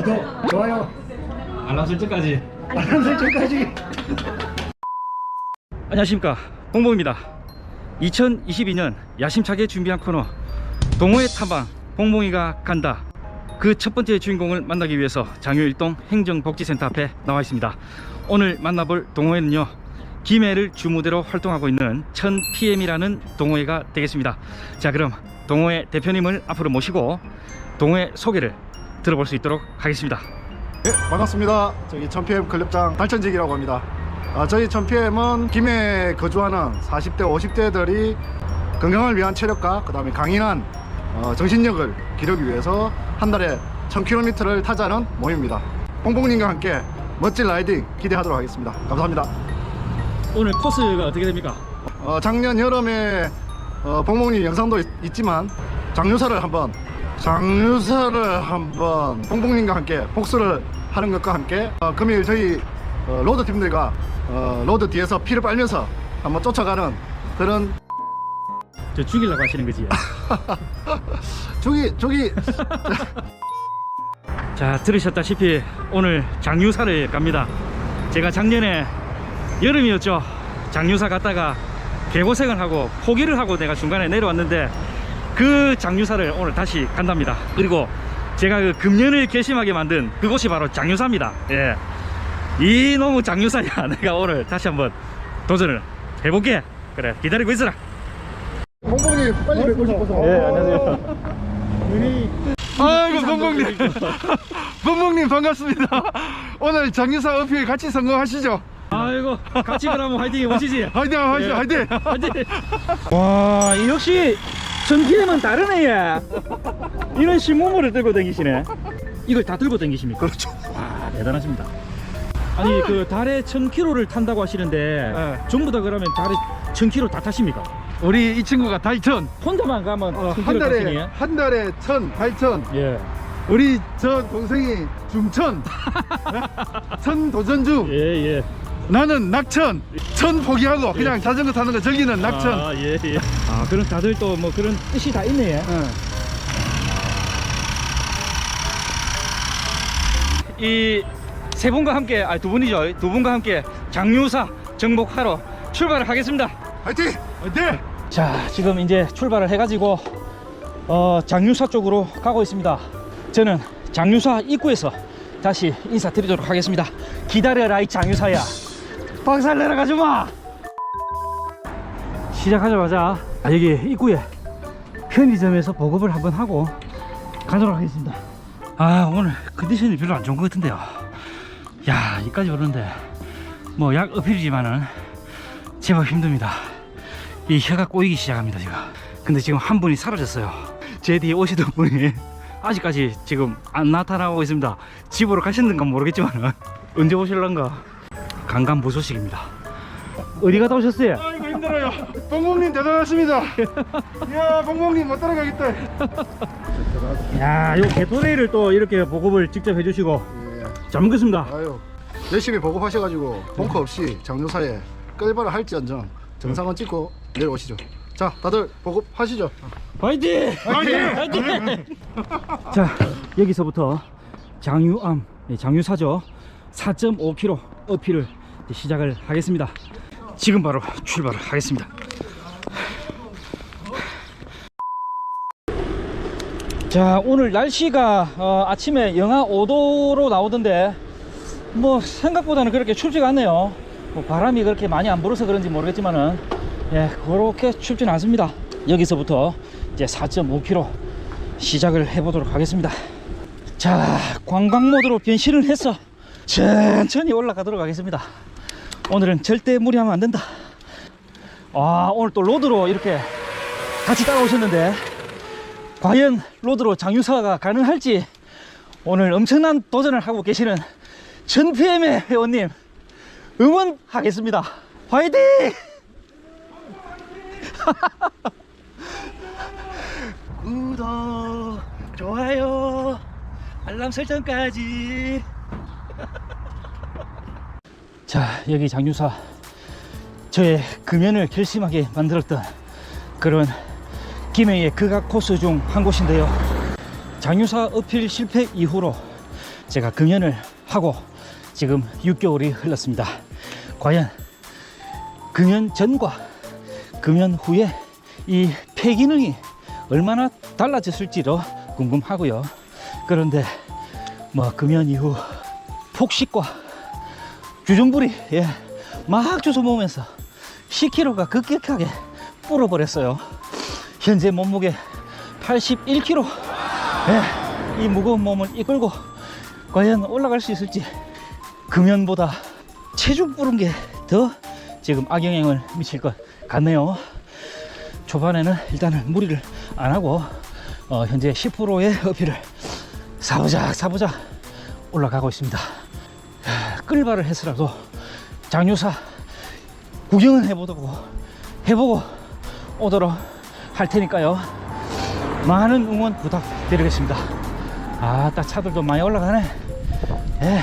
구독, 좋아요, 알람 설정까지. 알람 설정까지. 안녕하십니까. 봉봉입니다. 2022년 야심차게 준비한 코너 동호회 탐방 봉봉이가 간다. 그 첫 번째 주인공을 만나기 위해서 장유일동 행정복지센터 앞에 나와 있습니다. 오늘 만나볼 동호회는요 김해를 주무대로 활동하고 있는 1000PM이라는 동호회가 되겠습니다. 자 그럼 동호회 대표님을 앞으로 모시고 동호회 소개를 들어볼 수 있도록 하겠습니다 네, 반갑습니다. 저기 천피엠 클럽장 달천직이라고 합니다. 아, 저희 천피엠은 김해에 거주하는 40대, 50대들이 건강을 위한 체력과 그 다음에 강인한 어, 정신력을 기르기 위해서 한 달에 1000km를 타자는 모임입니다. 뽕뽕님과 함께 멋진 라이딩 기대하도록 하겠습니다. 감사합니다. 오늘 코스가 어떻게 됩니까? 어, 작년 여름에 어, 뽕뽕님 영상도 있, 지만 장유사를 한번 장유사를 한번 뽕뽕님과 함께 복수를 하는 것과 함께 어, 금일 저희 어, 로드 팀들과 어, 로드 뒤에서 피를 빨면서 한번 쫓아가는 그런 저 죽이려고 하시는 거지? 저기 저기. 자 들으셨다시피 오늘 장유사를 갑니다. 제가 작년에 여름이었죠. 장유사 갔다가 개고생을 하고 포기를 하고 내가 중간에 내려왔는데 그 장유사를 오늘 다시 간답니다. 그리고 제가 그 금년을 결심하게 만든 그곳이 바로 장유사입니다. 예. 이 너무 장유사야. 내가 오늘 다시 한번 도전을 해볼게. 그래 기다리고 있으라. 뽕뽕님 빨리 뵙고 싶어서. 예, 안녕하세요. 아이고 범봉님. 범봉님 반갑습니다. 오늘 장유사 어필 같이 성공하시죠? 아이고 같이 그러면 화이팅 해보시지. 화이팅 화이팅 화이팅. 화이팅! 와 역시 전기에만 다르네 얘 이런 신문물을 들고 다니시네 이걸 다 들고 다니십니까? 그렇죠 와 대단하십니다 아니 그 달에 1000km를 탄다고 하시는데 네. 전부 다 그러면 달에 1000km 다 타십니까? 우리 이 친구가 달천 혼자만 가면 어, 1000km 한 달에 타시니? 한 달에 천 달천 예. 우리 저 동생이 중천 천 도전주 예, 예. 나는 낙천 천 포기하고 그냥 자전거 타는 거 즐기는 낙천 아, 예, 예. 아, 그럼 다들 또 뭐 그런 뜻이 다 있네. 응. 이세 분과 함께, 아, 두 분이죠. 두 분과 함께 장유사 정복하러 출발을 하겠습니다. 화이팅 화이팅 자, 지금 이제 출발을 해가지고, 어, 장유사 쪽으로 가고 있습니다. 저는 장유사 입구에서 다시 인사드리도록 하겠습니다. 기다려라, 이 장유사야. 박살 내려가지 마! 시작하자마자, 아, 여기 입구에 편의점에서 보급을 한번 하고 가도록 하겠습니다. 아, 오늘 컨디션이 별로 안 좋은 것 같은데요. 야, 여기까지 오는데, 뭐, 약 어필이지만은 제법 힘듭니다. 이 혀가 꼬이기 시작합니다 지금 근데 지금 한 분이 사라졌어요 제 뒤에 오시던 분이 아직까지 지금 안 나타나고 있습니다 집으로 가셨는가 모르겠지만 언제 오실런가 강간부소식입니다 어디 갔다 오셨어요? 아이고 힘들어요 봉봉님 대단하십니다 이야 봉봉님 못 따라가겠다 야, 요 개토레이를 또 이렇게 보급을 직접 해주시고 예. 잘 먹겠습니다 아유 열심히 보급하셔가지고 벙커 없이 장유사에 끌바를 할지언정 정상은 찍고 내려오시죠 자 다들 보급하시죠 화이팅! 화이팅! 자, 여기서부터 장유암, 네, 장유사죠. 4.5km 어필을 시작을 하겠습니다. 지금 바로 출발을 하겠습니다. 자, 오늘 날씨가 어, 아침에 영하 5도로 나오던데 뭐 생각보다는 그렇게 춥지가 않네요. 뭐 바람이 그렇게 많이 안 불어서 그런지 모르겠지만은 예, 그렇게 춥지는 않습니다. 여기서부터 이제 4.5km 시작을 해보도록 하겠습니다. 자, 관광 모드로 변신을 해서 천천히 올라가도록 하겠습니다. 오늘은 절대 무리하면 안 된다. 아, 오늘 또 로드로 이렇게 같이 따라오셨는데 과연 로드로 장유사가 가능할지 오늘 엄청난 도전을 하고 계시는 전PM의 회원님 응원하겠습니다. 화이팅! 구독, 좋아요, 알람 설정까지. 자, 여기 장유사 저의 금연을 결심하게 만들었던 그런 김해의 극악 코스 중 한 곳인데요. 장유사 어필 실패 이후로 제가 금연을 하고 지금 6개월이 흘렀습니다. 과연 금연 전과 금연 후에 이 폐기능이 얼마나 달라졌을지도 궁금하고요. 그런데 뭐 금연 이후 폭식과 주전부리 예, 막 주워 먹으면서 10kg가 급격하게 불어버렸어요. 현재 몸무게 81kg. 예, 이 무거운 몸을 이끌고 과연 올라갈 수 있을지 금연보다 체중 부른 게 더 지금 악영향을 미칠 것 같네요. 초반에는 일단은 무리를 안 하고 어, 현재 10%의 어필을 사보자 사보자 올라가고 있습니다. 하, 끌바를 해서라도 장유사 구경은 해보고 해보고 오도록 할 테니까요. 많은 응원 부탁드리겠습니다. 아, 딱 차들도 많이 올라가네. 예.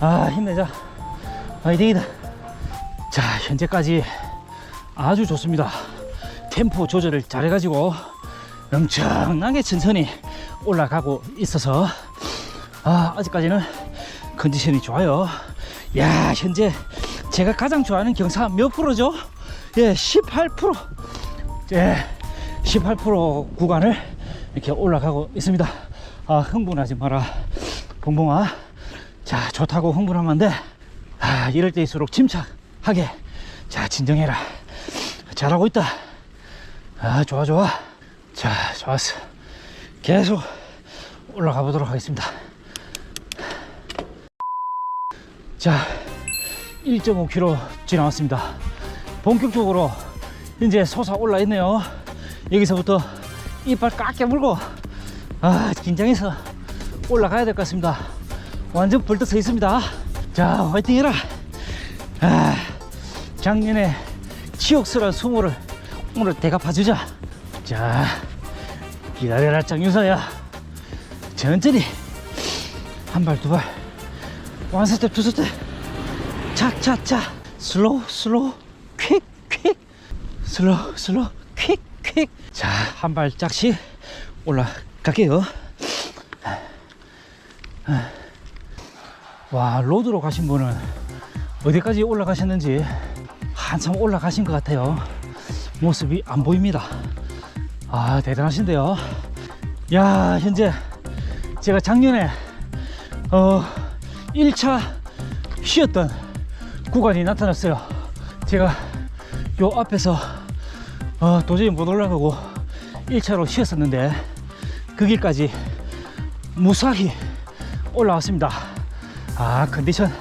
아, 힘내자. 화이팅이다. 자, 현재까지 아주 좋습니다. 템포 조절을 잘 해가지고 엄청나게 천천히 올라가고 있어서 아, 아직까지는 컨디션이 좋아요. 야, 현재 제가 가장 좋아하는 경사 몇 프로죠? 예, 18%. 예, 18% 구간을 이렇게 올라가고 있습니다. 아, 흥분하지 마라. 봉봉아. 자, 좋다고 흥분하면 안 돼. 아, 이럴 때일수록 침착하게. 자, 진정해라. 잘하고 있다. 아, 좋아, 좋아. 자, 좋았어. 계속 올라가 보도록 하겠습니다. 자, 1.5km 지나왔습니다. 본격적으로 이제 솟아 올라 있네요. 여기서부터 이빨 깎게 물고, 아, 긴장해서 올라가야 될 것 같습니다. 완전 벌떡 서 있습니다. 자, 화이팅 해라. 아, 작년에 치욕스러운 수모를 오늘 대갚아주자. 자, 기다려라, 장유사야. 천천히. 한 발, 두 발. 원 스텝, 투 스텝. 차차차. 슬로우, 슬로우. 퀵, 퀵. 슬로우, 슬로우. 퀵, 퀵. 자, 한 발짝씩 올라갈게요. 와, 로드로 가신 분은 어디까지 올라가셨는지 한참 올라가신 것 같아요. 모습이 안 보입니다. 아, 대단하신데요. 야, 현재 제가 작년에 어, 1차 쉬었던 구간이 나타났어요. 제가 요 앞에서 어, 도저히 못 올라가고 1차로 쉬었었는데 그 길까지 무사히 올라왔습니다. 아, 컨디션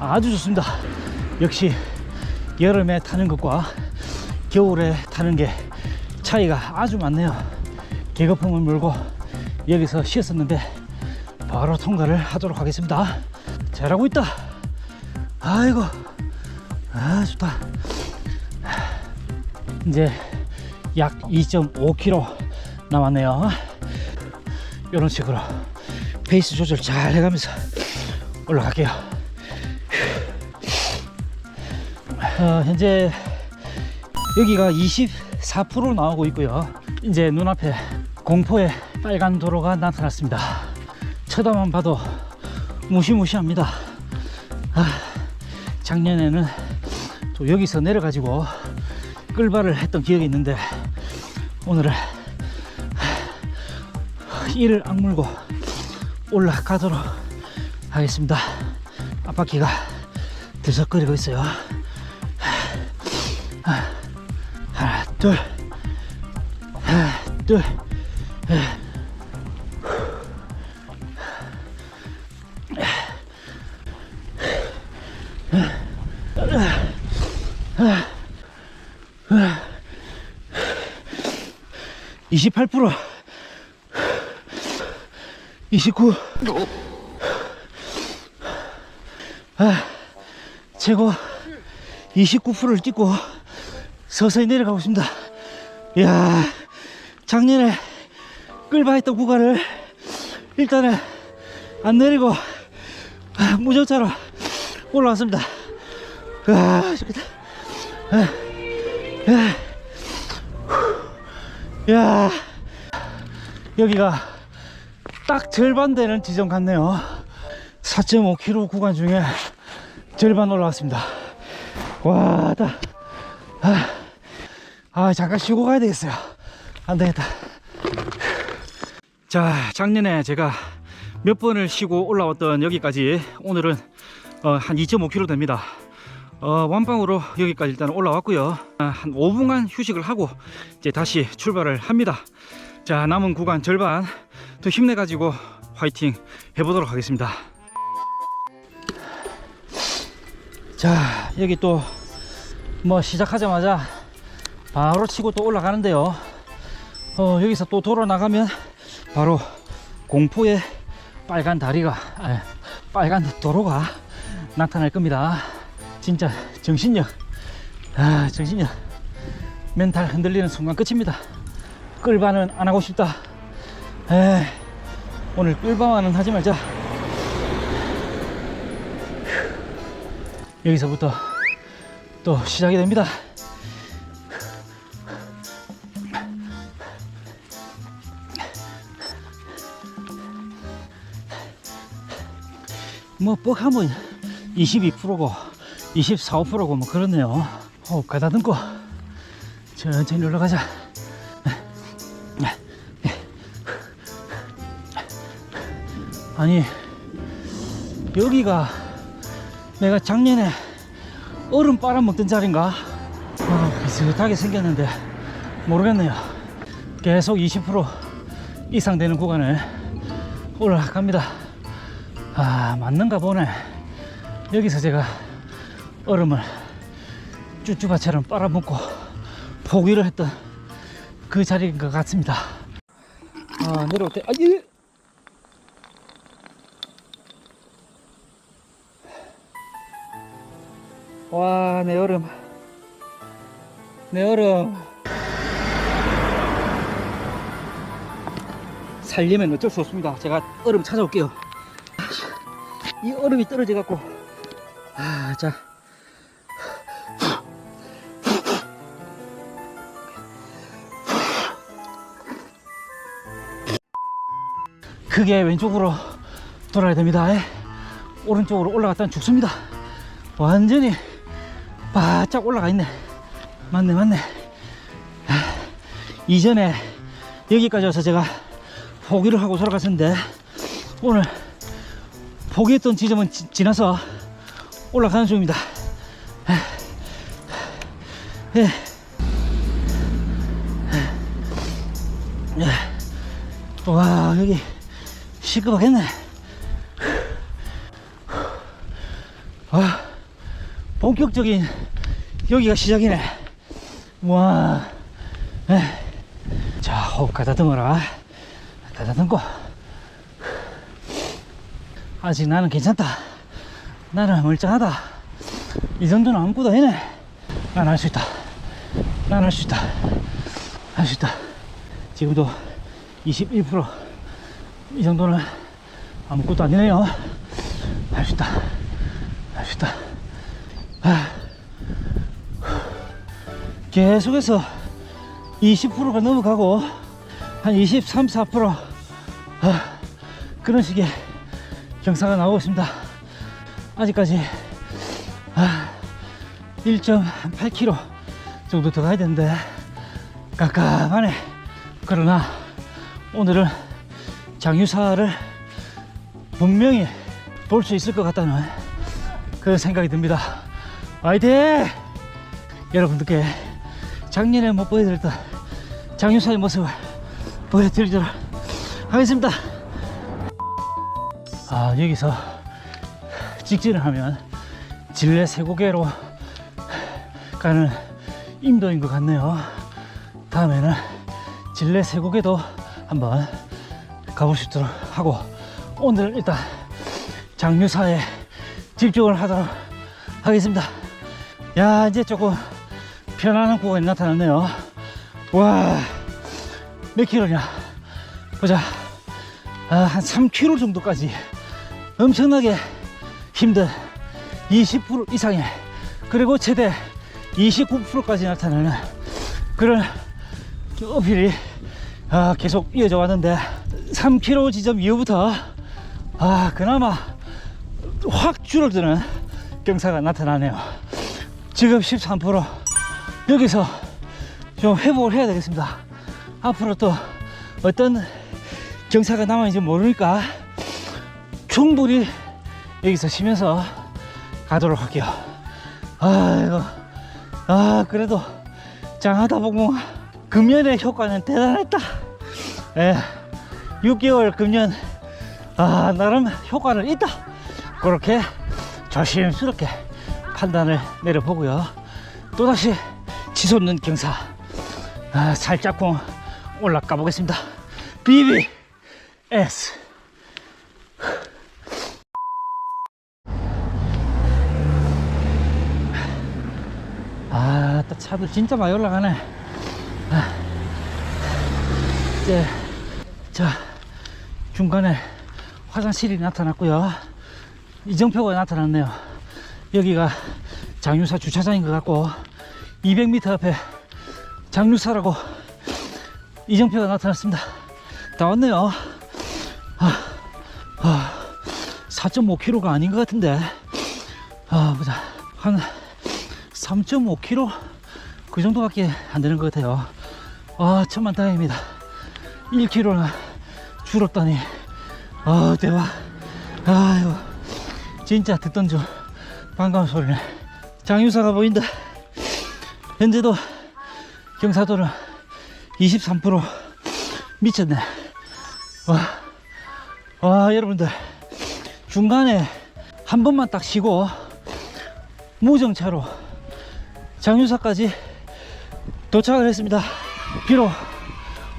아주 좋습니다. 역시 여름에 타는 것과 겨울에 타는 게 차이가 아주 많네요. 계급품을 물고 여기서 쉬었었는데 바로 통과를 하도록 하겠습니다. 잘하고 있다. 아이고, 아 좋다. 이제 약 2.5km 남았네요. 이런 식으로 페이스 조절 잘 해가면서 올라갈게요. 어, 현재 여기가 24% 나오고 있고요. 이제 눈앞에 공포의 빨간 도로가 나타났습니다. 쳐다만 봐도 무시무시합니다. 아, 작년에는 또 여기서 내려가지고 끌발을 했던 기억이 있는데 오늘은 이를 악물고 올라가도록 하겠습니다. 앞바퀴가 들썩거리고 있어요. 하나, 둘, 하나, 둘, 하나, 28% 29 아, 최고. 29%를 찍고 서서히 내려가고 있습니다. 이야 작년에 끌바 했던 구간을 일단은 안 내리고 아, 무적자로 올라왔습니다. 아, 좋겠다. 아, 아. 야, 여기가 딱 절반 되는 지점 같네요. 4.5km 구간 중에 절반 올라왔습니다. 와, 다. 아, 아, 잠깐 쉬고 가야 되겠어요. 안 되겠다. 자, 작년에 제가 몇 번을 쉬고 올라왔던 여기까지 오늘은 어, 한 2.5km 됩니다. 어, 완방으로 여기까지 일단 올라왔고요. 아, 한 5분간 휴식을 하고 이제 다시 출발을 합니다. 자, 남은 구간 절반 더 힘내가지고 화이팅 해보도록 하겠습니다. 자, 여기 또 뭐 시작하자마자 바로 치고 또 올라가는데요. 어, 여기서 또 돌아 나가면 바로 공포의 빨간 다리가, 아, 빨간 도로가 나타날 겁니다. 진짜 정신력, 아, 정신력, 멘탈 흔들리는 순간 끝입니다. 끌반은 안 하고 싶다. 에 오늘 끌반은 하지 말자. 여기서부터 또 시작이 됩니다. 뭐 뻑하면 22%고 24, 5%고 뭐 그렇네요. 호흡 가다듬고 천천히 올라가자. 아니 여기가 내가 작년에 얼음 빨아먹던 자리인가? 아, 비슷하게 생겼는데 모르겠네요. 계속 20% 이상 되는 구간을 올라갑니다. 아, 맞는가 보네. 여기서 제가 얼음을 쭈쭈바처럼 빨아먹고 포기를 했던 그 자리인 것 같습니다. 아, 내려올 때, 아, 예! 와, 내 얼음. 내 얼음. 살려면 어쩔 수 없습니다. 제가 얼음 찾아올게요. 이 얼음이 떨어져 갖고. 아, 자. 크게 왼쪽으로 돌아야 됩니다. 오른쪽으로 올라갔다는 죽습니다. 완전히 바짝 올라가 있네. 맞네, 맞네. 아, 이전에 여기까지 와서 제가 포기를 하고 돌아갔었는데 오늘 포기했던 지점은 지, 지나서 올라가는 중입니다. 아, 예. 예. 와, 여기 시끄럽겠네. 와, 본격적인 여기가 시작이네. 와, 에. 자, 호흡 가다듬어라. 가다듬고. 아직 나는 괜찮다. 나는 멀쩡하다. 이 정도는 아무것도 해네. 난 할 수 있다. 난 할 수 있다. 할 수 있다. 지금도 21%. 이 정도는 아무것도 아니네요. 할 수 있다. 할 수 있다. 아. 계속해서 20%가 넘어가고 한 23, 4% 아, 그런 식의 경사가 나오고 있습니다. 아직까지 아, 1.8km 정도 더 가야 되는데 깜깜하네. 그러나 오늘은 장유사를 분명히 볼 수 있을 것 같다는 그 생각이 듭니다. 화이팅! 여러분들께 작년에 못 보여드렸던 장유사의 모습을 보여드리도록 하겠습니다. 아, 여기서 직진을 하면 진례 세고개로 가는 임도인 것 같네요. 다음에는 진례 세고개도 한번 가볼 수 있도록 하고 오늘 일단 장유사에 집중을 하도록 하겠습니다. 야 이제 조금 편안한 구간이 나타났네요. 와몇 킬로냐 보자 아, 한 3km 정도까지 엄청나게 힘든 20% 이상의 그리고 최대 29%까지 나타나는 그런 어필이 아, 계속 이어져 왔는데 3km 지점 이후부터 아 그나마 확 줄어드는 경사가 나타나네요. 지금 13% 여기서 좀 회복을 해야 되겠습니다. 앞으로 또 어떤 경사가 남아있는지 모르니까 충분히 여기서 쉬면서 가도록 할게요. 아이고, 아, 그래도 장하다 보고 금연의 효과는 대단했다. 예, 6개월 금연, 아, 나름 효과는 있다. 그렇게 조심스럽게 판단을 내려보고요. 또다시 치솟는 경사, 아, 살짝쿵 올라가 보겠습니다. BBS. 아, 또 차도 진짜 많이 올라가네. 아, 이제, 자, 중간에 화장실이 나타났고요. 이정표가 나타났네요. 여기가 장유사 주차장인 것 같고, 200m 앞에 장유사라고 이정표가 나타났습니다. 다 왔네요. 아, 아, 4.5km가 아닌 것 같은데. 아, 보자. 한 3.5km? 그 정도밖에 안 되는 것 같아요. 아, 천만 다행입니다. 1km나 줄었다니. 아, 대박. 아이고, 진짜 듣던 중 반가운 소리네. 장유사가 보인다. 현재도 경사도는 23% 미쳤네. 와, 와, 여러분들. 중간에 한 번만 딱 쉬고 무정차로 장유사까지 도착을 했습니다. 비록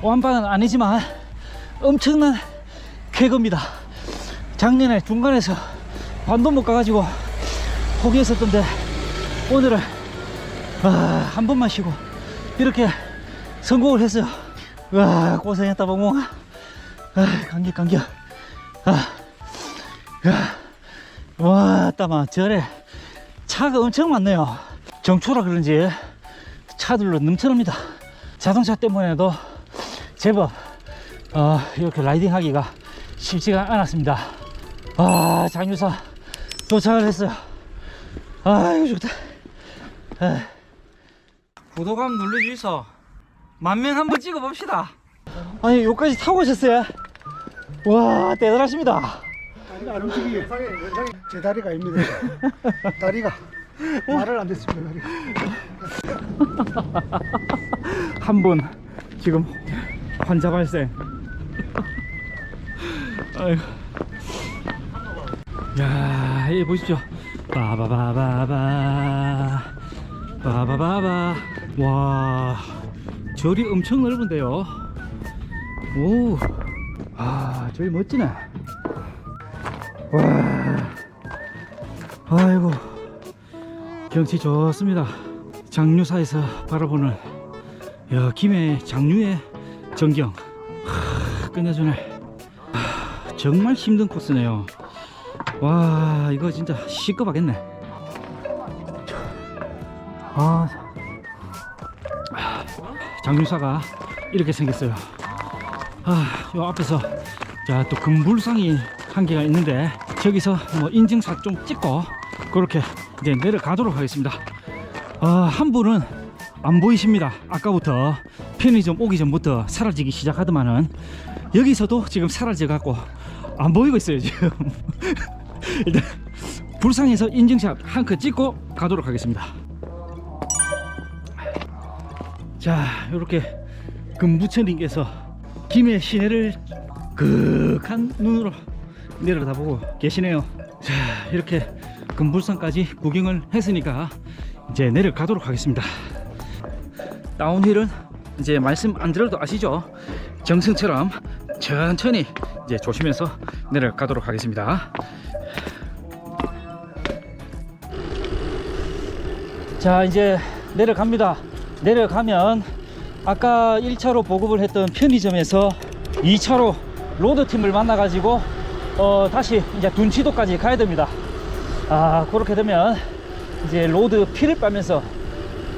완방은 아니지만 엄청난 쾌거입니다. 작년에 중간에서 반도 못 가가지고 포기했었던데 오늘은 아, 한 번만 쉬고 이렇게 성공을 했어요. 와 고생했다 봉봉. 아, 감격 감격. 아, 야, 와 따마 절에 차가 엄청 많네요. 정초라 그런지 차들로 넘쳐납니다. 자동차 때문에도 제법 어, 이렇게 라이딩 하기가 쉽지가 않았습니다. 아, 장유사 도착을 했어요. 아, 이거 좋다. 아. 구독함 눌러주셔서 만명 한번 찍어봅시다. 아니, 여기까지 타고 오셨어요? 와, 대단하십니다. 안 움직이 영상에 영상에 제 다리가 아닙니다. 다리가 말을 안 됐습니다. 다리가. 한분 지금 환자 발생. 아이고. 야, 이 보십시오. 바바바바바. 바바바바. 와, 절이 엄청 넓은데요. 오, 아, 저기 멋지네. 와, 아이고, 경치 좋습니다. 장류사에서 바라보는 야, 김해 장류의 전경. 하, 끝내주네. 하, 정말 힘든 코스네요. 와, 이거 진짜 시급하겠네. 아, 아, 장류사가 이렇게 생겼어요. 아, 요 앞에서 자, 또 금불상이 한 개가 있는데 저기서 뭐 인증샷 좀 찍고 그렇게 이제 내려가도록 하겠습니다. 아, 한 분은 안 보이십니다. 아까부터 편의점 오기 전부터 사라지기 시작하더만은 여기서도 지금 사라져 갖고 안 보이고 있어요 지금. 일단 불상에서 인증샷 한 컷 찍고 가도록 하겠습니다. 자, 이렇게 금부처님께서 김해 시내를 극한 눈으로 내려다보고 계시네요. 자, 이렇게 금불산까지 구경을 했으니까 이제 내려가도록 하겠습니다. 다운힐은 이제 말씀 안 드려도 아시죠? 정승처럼 천천히 이제 조심해서 내려가도록 하겠습니다. 자, 이제 내려갑니다. 내려가면 아까 1차로 보급을 했던 편의점에서 2차로 로드팀을 만나가지고 어, 다시 이제 둔치도까지 가야 됩니다. 아, 그렇게 되면 이제 로드 피를 빨면서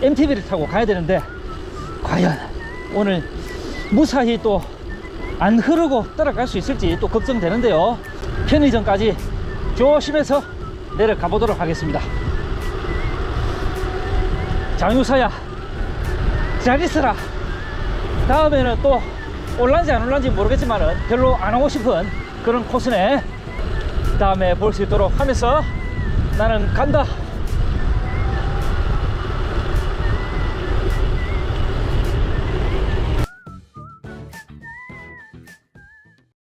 MTB를 타고 가야 되는데 과연 오늘 무사히 또 안 흐르고 따라갈 수 있을지 또 걱정되는데요. 편의점까지 조심해서 내려가 보도록 하겠습니다. 장유사야, 잘 있어라. 다음에는 또 올란지 안 올란지 모르겠지만 은 별로 안 하고 싶은 그런 코스네. 다음에 볼 수 있도록 하면서 나는 간다.